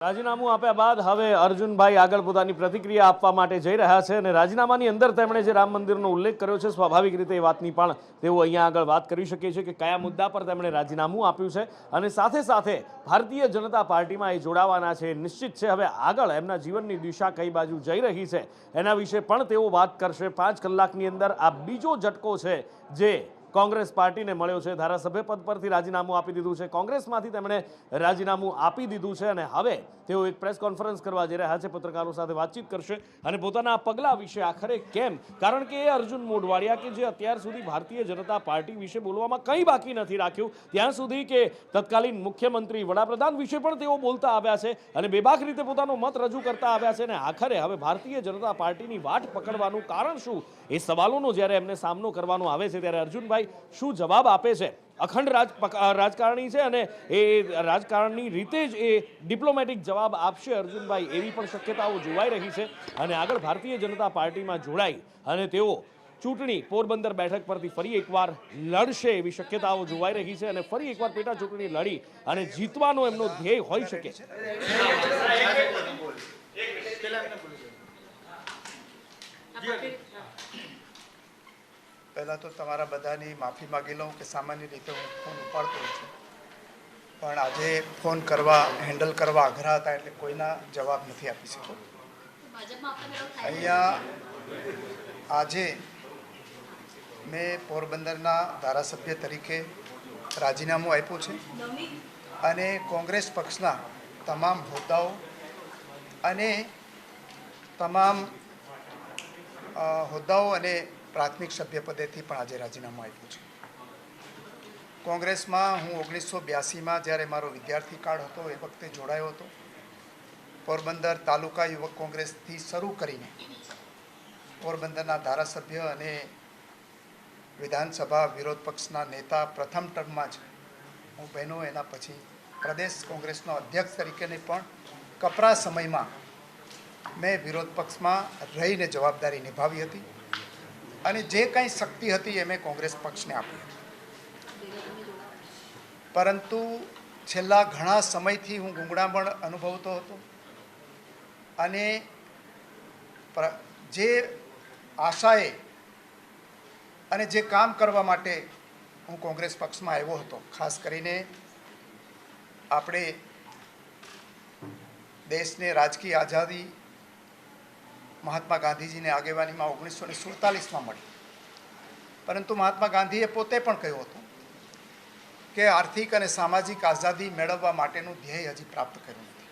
રાજીનામું આપ્યા બાદ હવે અર્જુનભાઈ આગળ પોતાની પ્રતિક્રિયા આપવા માટે જઈ રહ્યા છે અને રાજીનામાની અંદર તેમણે જે રામ મંદિરનો ઉલ્લેખ કર્યો છે, સ્વાભાવિક રીતે એ વાતની પણ તેઓ અહીંયા આગળ વાત કરી શકે છે કે કયા મુદ્દા પર તેમણે રાજીનામું આપ્યું છે અને સાથે સાથે ભારતીય જનતા પાર્ટીમાં એ જોડાવાના છે નિશ્ચિત છે. હવે આગળ એમના જીવનની દિશા કઈ બાજુ જઈ રહી છે એના વિશે પણ તેઓ વાત કરશે. પાંચ કલાકની અંદર આ બીજો ઝટકો છે જે કોંગ્રેસ પાર્ટીને મળ્યો છે. ધારાસભ્ય પદ પરથી રાજીનામું આપી દીધું છે. કોંગ્રેસમાંથી તેમણે રાજીનામું આપી દીધું છે અને હવે તેઓ એક પ્રેસ કોન્ફરન્સ કરવા જઈ રહ્યા છે. પત્રકારો સાથે વાતચીત કરશે અને પોતાના પગલાં વિશે આખરે કેમ? કારણ કે એ અર્જુન મોઢવાડિયા કે જે અત્યાર સુધી ભારતીય જનતા પાર્ટી વિશે બોલવામાં કંઈ બાકી નથી રાખ્યું, ત્યાં સુધી કે તત્કાલીન મુખ્યમંત્રી વડાપ્રધાન વિશે પણ તેઓ બોલતા આવ્યા છે અને બેબાક રીતે પોતાનો મત રજૂ કરતા આવ્યા છે અને આખરે હવે ભારતીય જનતા પાર્ટીની વાટ પકડવાનું કારણ શું? એ સવાલોનો જ્યારે એમને સામનો કરવાનો આવે છે ત્યારે અર્જુનભાઈ શું જવાબ આપે છે? અખંડ રાજ રાજકારણી છે અને એ રાજકારણની રીતે જ એ ડિપ્લોમેટિક જવાબ આપશે અર્જુનભાઈ એવી પણ શક્યતાઓ જોવાઈ રહી છે અને આગળ ભારતીય જનતા પાર્ટીમાં જોડાઈ અને તેઓ ચૂંટણી પોરબંદર બેઠક પરથી ફરી એકવાર લડશે એવી શક્યતાઓ જોવાઈ રહી છે અને ફરી એકવાર પેટા ચૂંટણી લડી અને જીતવાનો એમનો ધ્યેય હોઈ શકે. પહેલાં તો તમારા બધાની માફી માગી લઉં કે સામાન્ય રીતે હું ફોન ઉપાડતો છું. પણ આજે ફોન કરવા હેન્ડલ કરવા અઘરા હતા એટલે કોઈના જવાબ નથી આપી શકતો અહીંયા આજે મેં પોરબંદરના ધારાસભ્ય તરીકે રાજીનામું આપ્યું છે અને કોંગ્રેસ પક્ષના તમામ હોદ્દાઓ અને તમામ હોદ્દાઓ અને પ્રાથમિક સભ્ય પદેથી પણ આજે રાજીનામું આપ્યું છે. કોંગ્રેસમાં હું ઓગણીસો બ્યાસીમાં જ્યારે મારો વિદ્યાર્થી કાળ હતો, એ વખતે જોડાયો હતો. પોરબંદર તાલુકા યુવક કોંગ્રેસથી શરૂ કરીને પોરબંદરના ધારાસભ્ય અને વિધાનસભા વિરોધ પક્ષના નેતા પ્રથમ ટર્મમાં જ હું બહેનો, એના પછી પ્રદેશ કોંગ્રેસનો અધ્યક્ષ તરીકેની પણ કપરા સમયમાં મેં વિરોધ પક્ષમાં રહીને જવાબદારી નિભાવી હતી. અને જે કંઈ શક્તિ હતી એ મેં કોંગ્રેસ પક્ષને આપી પરંતુ છેલ્લા ઘણા સમયથી હું ગુંગળામણ અનુભવતો હતો અને જે આશાએ અને જે કામ કરવા માટે હું કોંગ્રેસ પક્ષમાં આવ્યો હતો, ખાસ કરીને આપણે દેશને રાજકીય આઝાદી મહાત્મા ગાંધીજીની આગેવાનીમાં ઓગણીસો ને સુડતાલીસમાં મળી. પરંતુ મહાત્મા ગાંધીએ પોતે પણ કહ્યું હતું કે આર્થિક અને સામાજિક આઝાદી મેળવવા માટેનું ધ્યેય હજી પ્રાપ્ત કર્યું નથી.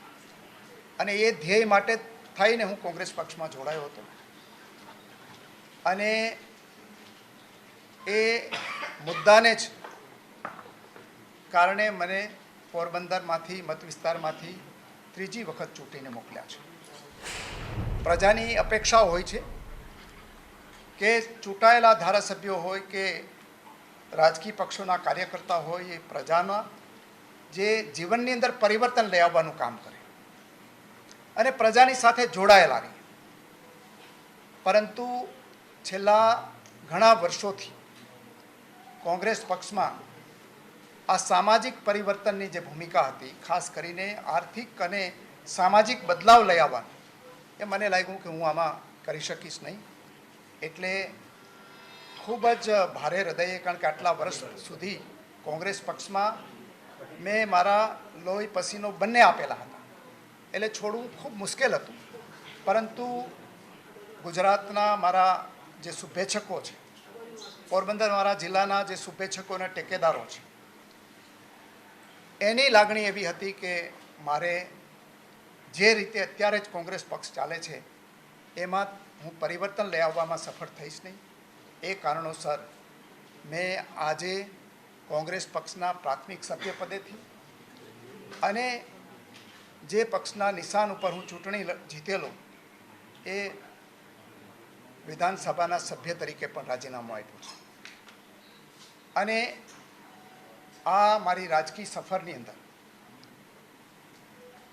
અને એ ધ્યેય માટે થઈને હું કોંગ્રેસ પક્ષમાં જોડાયો હતો. અને એ મુદ્દાને જ કારણે મને પોરબંદરમાંથી મત વિસ્તારમાંથી ત્રીજી વખત ચૂંટીને મોકલ્યા છે. પ્રજાની અપેક્ષાઓ હોય છે કે ચૂંટાયેલા ધારાસભ્યો હોય કે રાજકીય પક્ષોના કાર્યકર્તા હોય એ પ્રજાના જે જીવનની અંદર પરિવર્તન લઈ આવવાનું કામ કરે. અને પ્રજાની સાથે જોડાયેલા રહે. પરંતુ છેલ્લા ઘણા વર્ષોથી કોંગ્રેસ પક્ષમાં આ સામાજિક પરિવર્તનની જે ભૂમિકા હતી, ખાસ કરીને આર્થિક અને સામાજિક બદલાવ લઈ આવવાનું એ મને લાગ્યું કે હું આમાં કરી શકીશ નહીં. એટલે ખૂબ જ ભારે હૃદયે, કારણ કે આટલા વર્ષ સુધી કોંગ્રેસ પક્ષમાં મેં મારા લોહી પસીનો બંને આપેલા હતા. એટલે છોડવું ખૂબ મુશ્કેલ હતું. પરંતુ ગુજરાતના મારા જે શુભેચ્છકો છે, પોરબંદર મારા જિલ્લાના જે શુભેચ્છકો અને ટેકેદારો છે, એની લાગણી એવી હતી કે મારે જે રીતે અત્યારે જ કોંગ્રેસ પક્ષ ચાલે છે, એમાં હું પરિવર્તન લઈ આવવામાં સફળ થઈશ નહીં. એ કારણોસર મેં આજે કોંગ્રેસ પક્ષના પ્રાથમિક સભ્યપદેથી અને જે પક્ષના નિશાન ઉપર હું ચૂંટણી જીતેલો, એ વિધાનસભાના સભ્ય તરીકે પણ રાજીનામું આપ્યું છે. અને આ મારી રાજકીય સફરની અંદર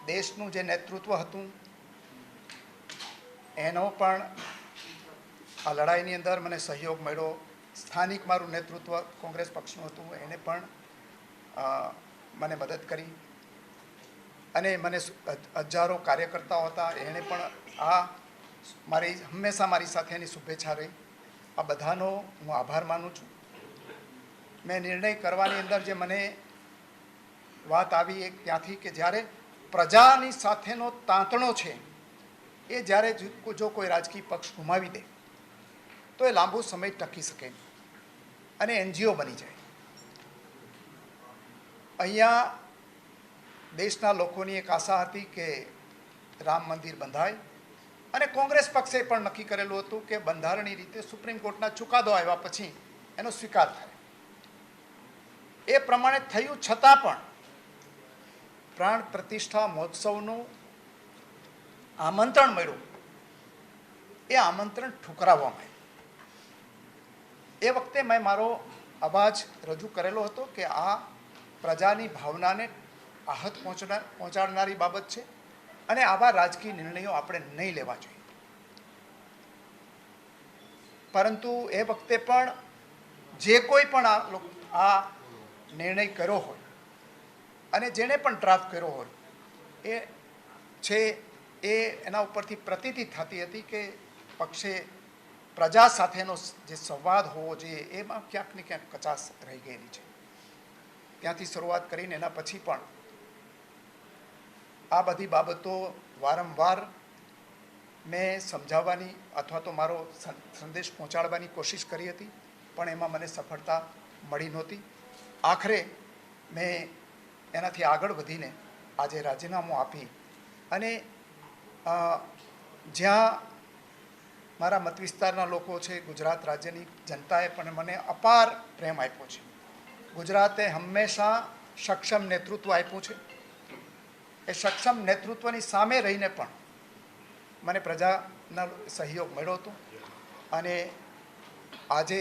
દેશનું જે નેતૃત્વ હતું, એનો પણ આ લડાઈની અંદર મને સહયોગ મળ્યો. સ્થાનિક મારું નેતૃત્વ કોંગ્રેસ પક્ષનું હતું, એને પણ મને મદદ કરી. અને મને હજારો કાર્યકર્તાઓ હતા, એણે પણ આ મારી, હંમેશા મારી સાથે એની શુભેચ્છા રહી. આ બધાનો હું આભાર માનું છું. મેં નિર્ણય કરવાની અંદર જે મને વાત આવી એક ત્યાંથી કે જ્યારે પ્રજાની સાથેનો તાંતણો છે, એ જ્યારે જો- કોઈ રાજકીય પક્ષ ગુમાવી દે, તો એ લાંબો સમય ટકી શકે અને એનજીઓ બની જાય. અહીંયા દેશના લોકોની એક આશા હતી કે રામ મંદિર બંધાય અને કોંગ્રેસ પક્ષે પણ નક્કી કરેલું હતું કે બંધારણીય રીતે સુપ્રીમ કોર્ટના ચુકાદો આવ્યા પછી એનો સ્વીકાર થાય. એ પ્રમાણે થયું છતાં પણ પ્રાણ પ્રતિષ્ઠા મહોત્સવનું આમંત્રણ મળ્યું. એ આમંત્રણ ઠુકરાવવામાં આવ્યું એ વખતે મેં મારો અવાજ રજૂ કરેલો હતો કે આ પ્રજાની ભાવનાને આહત પહોંચનાર, પહોંચાડનારી બાબત છે અને આવા રાજકીય નિર્ણયો આપણે નહીં લેવા જોઈએ. પરંતુ એ વખતે પણ જે કોઈ પણ આ આ નિર્ણય કર્યો હોય અને જેણે પણ ડ્રાફ્ટ કર્યો હોય, એ છે, એ એના ઉપરથી પ્રતીતિ થતી હતી કે પક્ષે પ્રજા સાથેનો જે સંવાદ હોવો જોઈએ, એમાં ક્યાંક ને ક્યાંક કચાશ રહી ગયેલી છે. ત્યાંથી શરૂઆત કરીને એના પછી પણ આ બધી બાબતો વારંવાર મેં સમજાવવાની અથવા તો મારો સંદેશ પહોંચાડવાની કોશિશ કરી હતી, પણ એમાં મને સફળતા મળી નહોતી. આખરે મેં એનાથી આગળ વધીને આજે રાજીનામું આપી અને જ્યાં મારા મત વિસ્તારના લોકો છે, ગુજરાત રાજ્યની જનતાએ પણ મને અપાર પ્રેમ આપ્યો છે. ગુજરાતે હંમેશા સક્ષમ નેતૃત્વ આપ્યું છે. એ સક્ષમ નેતૃત્વની સામે રહીને પણ મને પ્રજાનો સહયોગ મળ્યો હતો અને આજે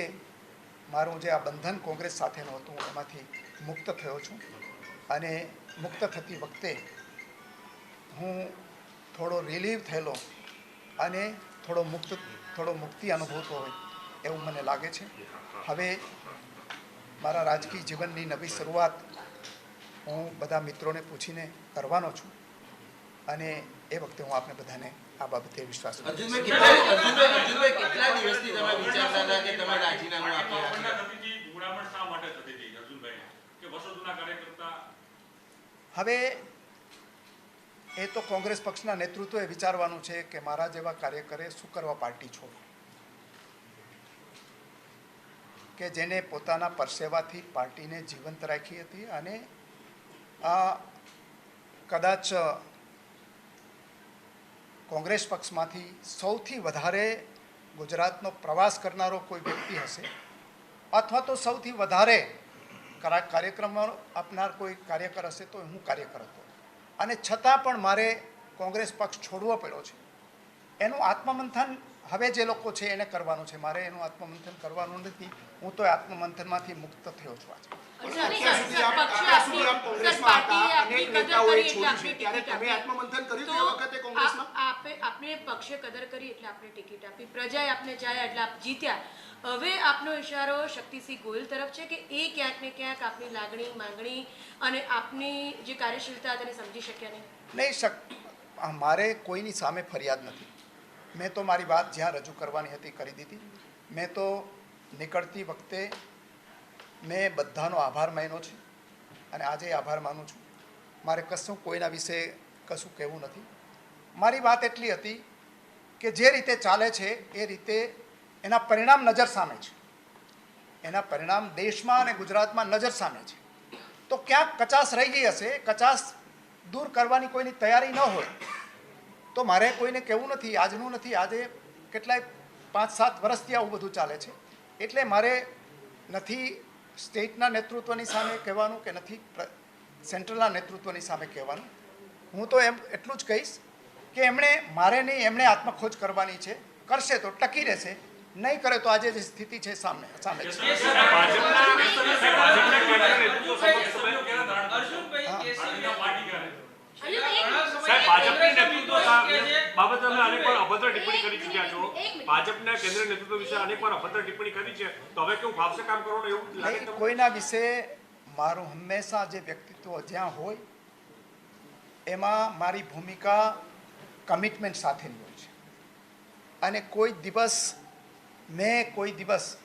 મારું જે આ બંધન કોંગ્રેસ સાથેનું હતું, એમાંથી મુક્ત થયો છું. અને મુક્ત થતી વખતે હું થોડો રિલીવ થયેલો અને થોડો મુક્ત થોડો મુક્તિ અનુભવતો હોય એવું મને લાગે છે. હવે મારા રાજકીય જીવનની નવી શરૂઆત હું બધા મિત્રોને પૂછીને કરવાનો છું અને એ વખતે હું આપને બધાને આ બાબતે વિશ્વાસ કરું કે વર્ષો જૂના હવે એ તો કોંગ્રેસ પક્ષના નેતૃત્વએ વિચારવાનું છે કે મારા જેવા કાર્યકરે શું કરવા પાર્ટી છોડી? કે જેને પોતાના પરસેવાથી પાર્ટીને જીવંત રાખી હતી અને આ કદાચ કોંગ્રેસ પક્ષમાંથી સૌથી વધારે ગુજરાતનો પ્રવાસ કરનારો કોઈ વ્યક્તિ હશે, અથવા તો સૌથી વધારે કરા- કાર્યક્રમો આપનાર કોઈ કાર્યકર હશે તો હું કાર્યકર હતો. અને છતાં પણ મારે કોંગ્રેસ પક્ષ છોડવો પડ્યો છે. એનું આત્મમંથન હવે જે લોકો છે એને કરવાનું છે. મારે એનું આત્મમંથન કરવાનું નથી. હું તો આત્મમંથનમાંથી મુક્ત થયો છું આજે. અત્યાર સુધી આપ- અત્યાર સુધી આપ કોંગ્રેસમાં હતા, અનેક નેતાઓએ છોડ્યું છે. ત્યારે તમે આત્મમંથન કર્યું હતું એ વખતે કોંગ્રેસમાં? આપે આપને પક્ષે કદર કરી એટલે આપને ટિકિટ આપી. પ્રજાએ આપને ચાહ્યા એટલે આપ જીત્યા. હવે આપનો ઇશારો શક્તિસિંહ ગોયલ તરફ છે કે એ ક્યાંક ને ક્યાંક આપની લાગણી, માંગણી અને આપની જે કાર્યશીલતા તેને સમજી શક્યા નહીં? નહીં, શક મારે કોઈની સામે ફરિયાદ નથી. મેં તો મારી વાત જ્યાં રજૂ કરવાની હતી કરી દીધી. મેં તો નીકળતી વખતે મેં બધાનો આભાર માન્યો છે અને આજે આભાર માનું છું. મારે કશું કોઈના વિશે કશું કહેવું નથી. મારી વાત એટલી હતી કે જે રીતે ચાલે છે એ રીતે એના પરિણામ નજર સામે છે. એના પરિણામ દેશમાં અને ગુજરાતમાં નજર સામે છે. તો ક્યાંક કચાસ રહી ગઈ હશે, કચાશ દૂર કરવાની કોઈની તૈયારી ન હોય, તો મારે કોઈને કહેવું નથી, આજનું નથી, આજે કેટલાય પાંચ સાત વર્ષથી આવું બધું ચાલે છે. એટલે મારે નથી સ્ટેટના નેતૃત્વની સામે કહેવાનું કે નથી સેન્ટ્રલના નેતૃત્વની સામે કહેવાનું. હું તો એમ, એટલું જ કહીશ કે એમણે, મારે નહીં, એમણે આત્મખોજ કરવાની છે. કરશે તો ટકી રહેશે નહીં કરે તો આજે જે સ્થિતિ છે સામે સામે છે. ભાજપના સાહેબ ભાજપની નેતૃત્વ સા- બાબતે અમે અનેકવાર અભદ્ર ટિપ્પણી કરી ચૂક્યા છો ભાજપના કેન્દ્રીય નેતૃત્વ વિશે અનેકવાર અભદ્ર ટિપ્પણી કરી છે તો હવે કેવું ફાવશે કામ કરવાનું એવું નહીં, કોઈના વિશે મારું હંમેશા જે વ્યક્તિત્વ જ્યાં હોય એમાં મારી ભૂમિકા કમિટમેન્ટ સાથેની હોય છે. અને કોઈ દિવસ મેં કોઈ દિવસ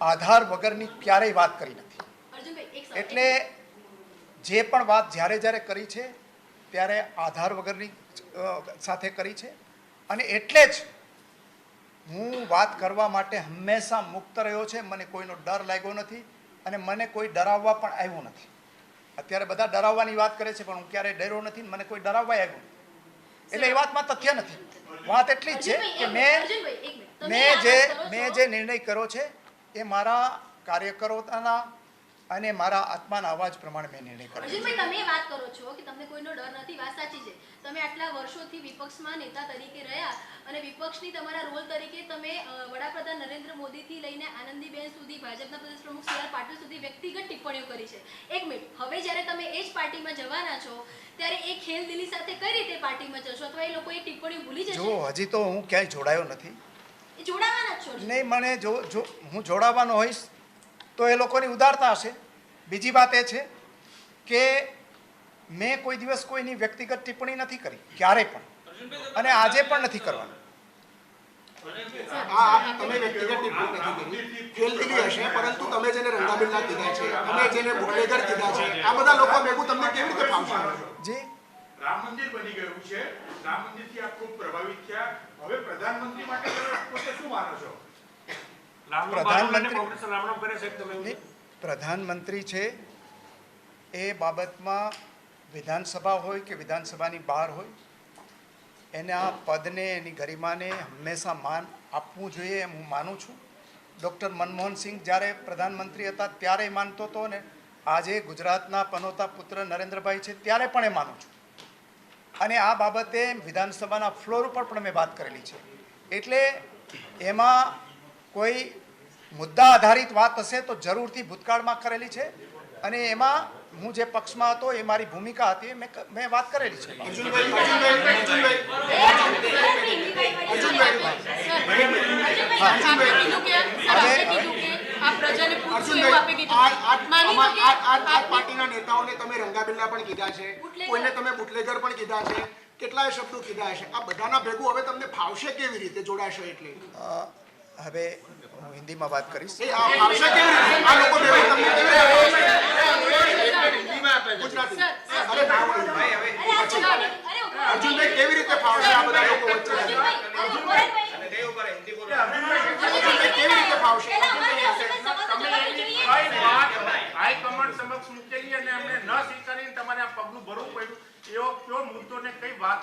આધાર વગરની ક્યારેય વાત કરી નથી. એટલે જે પણ વાત જ્યારે જ્યારે કરી છે ત્યારે આધાર વગરની સાથે કરી છે. અને એટલે જ હું વાત કરવા માટે હંમેશા મુક્ત રહ્યો છે. મને કોઈનો ડર લાગ્યો નથી અને મને કોઈ ડરાવવા પણ આવ્યો નથી. અત્યારે બધા ડરાવવાની વાત કરે છે પણ હું ક્યારેય ડર્યો નથી મને કોઈ ડરાવવા આવ્યો નથી. એટલે એ વાતમાં તથ્ય નથી. વાત એટલી જ છે કે મેં મેં જે મેં જે નિર્ણય કર્યો છે એ મારા કાર્યકરોના અને મારા આત્માના અવાજ પ્રમાણે મેં નિર્ણય કર્યો છે. તમે વાત કરો છો કે તમને કોઈનો ડર નથી વાત સાચી છે. તમે આટલા વર્ષોથી વિપક્ષમાં નેતા તરીકે રહ્યા અને વિપક્ષની તમારા રોલ તરીકે તમે વડાપ્રધાન નરેન્દ્ર મોદીથી લઈને આનંદીબેન સુધી ભાજપના પ્રદેશ પ્રમુખ સી આર પાટીલ સુધી વ્યક્તિગત ટિપ્પણીઓ કરી છે. એક મિનિટ. હવે જ્યારે તમે એ જ પાર્ટીમાં જવાના છો ત્યારે એ ખેલ દિલ્હી સાથે કઈ રીતે પાર્ટીમાં જશો? અથવા એ લોકો એ ટિપ્પણીઓ ભૂલી જશે? જો હજી તો હું ક્યાંય જોડાયો નથી. નહીં મને જો જો હું જોડાવાનો હોઈશ તો એ લોકોની ઉદારતા હશે. બીજી વાત એ છે કે મેં કોઈ દિવસ કોઈની વ્યક્તિગત ટિપ્પણી નથી કરી ક્યારેય પણ. અને આજે પણ નથી કરવાની. તમે વ્યક્તિગત ટિપ્પણી નથી હશે પરંતુ તમે જેને રંગાબિલ્લા કીધા છે તમે જેને બુટલેગર કીધા છે આ બધા લોકો ભેગું તમને કેવી રીતે ફાવશે? જે? રામ મંદિર બની ગયું છે. રામ મંદિરથી આપ ખૂબ પ્રભાવિત થયા. હવે પ્રધાનમંત્રી માટે માનો છો? પ્રધાનમંત્રી- પ્રધાનમંત્રી છે એ બાબતમાં વિધાનસભા હોય કે વિધાનસભાની બહાર હોય એના પદને એની ગરિમાને હંમેશા માન આપવું જોઈએ એમ હું માનું છું. ડૉક્ટર મનમોહન સિંહ જ્યારે પ્રધાનમંત્રી હતા ત્યારે માનતો હતો ને આજે ગુજરાતના પનોતા પુત્ર નરેન્દ્રભાઈ છે ત્યારે પણ એ માનું છું. અને આ બાબતે વિધાનસભાના ફ્લોર ઉપર પણ મેં વાત કરેલી છે. એટલે એમાં કોઈ મુદ્દા આધારિત વાત હશે તો જરૂરથી ભૂતકાળમાં કરેલી છે. અને એમાં હું જે પક્ષમાં હતો એ મારી ભૂમિકા હતી મેં મેં વાત કરેલી છે. પાર્ટીના નેતાઓને તમે રંગાબિલ્લા પણ કીધા છે. કોઈને તમે બુટલેગર પણ કીધા છે. કેટલાય શબ્દો કીધા હશે આ બધાના ભેગું હવે તમને ફાવશે કેવી રીતે જોડાશો એટલે હવે હું હિન્દીમાં વાત કરીશ ફાવશે કેવી રીતે આ લોકો ભેગું તમને ગુજરાતી. અરે ના અર્જુનભાઈ. અર્જુનભાઈ કેવી રીતે ફાવશે આ બધા લોકો વચ્ચે ભાઈ. અર્જુનભાઈ કેવી રીતે ફાવશે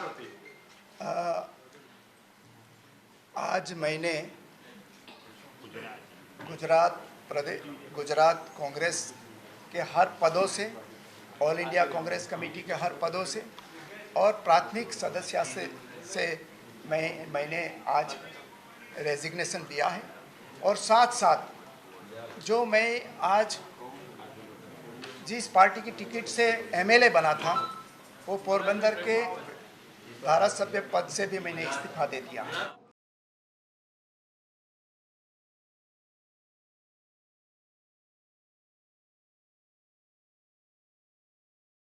करते आज मैंने गुजरात प्रदेश गुजरात कांग्रेस के हर पदों से ऑल इंडिया अच्छा। कांग्रेस कमेटी के हर पदों से और प्राथमिक सदस्य से से मैं मैंने आज रेजिग्नेशन दिया है। और साथ साथ जो मैं आज जिस पार्टी की टिकट से एमएलए बना था वो पोरबंदर के धारा सभ्य पद से भी मैंने इस्तीफा दे दिया है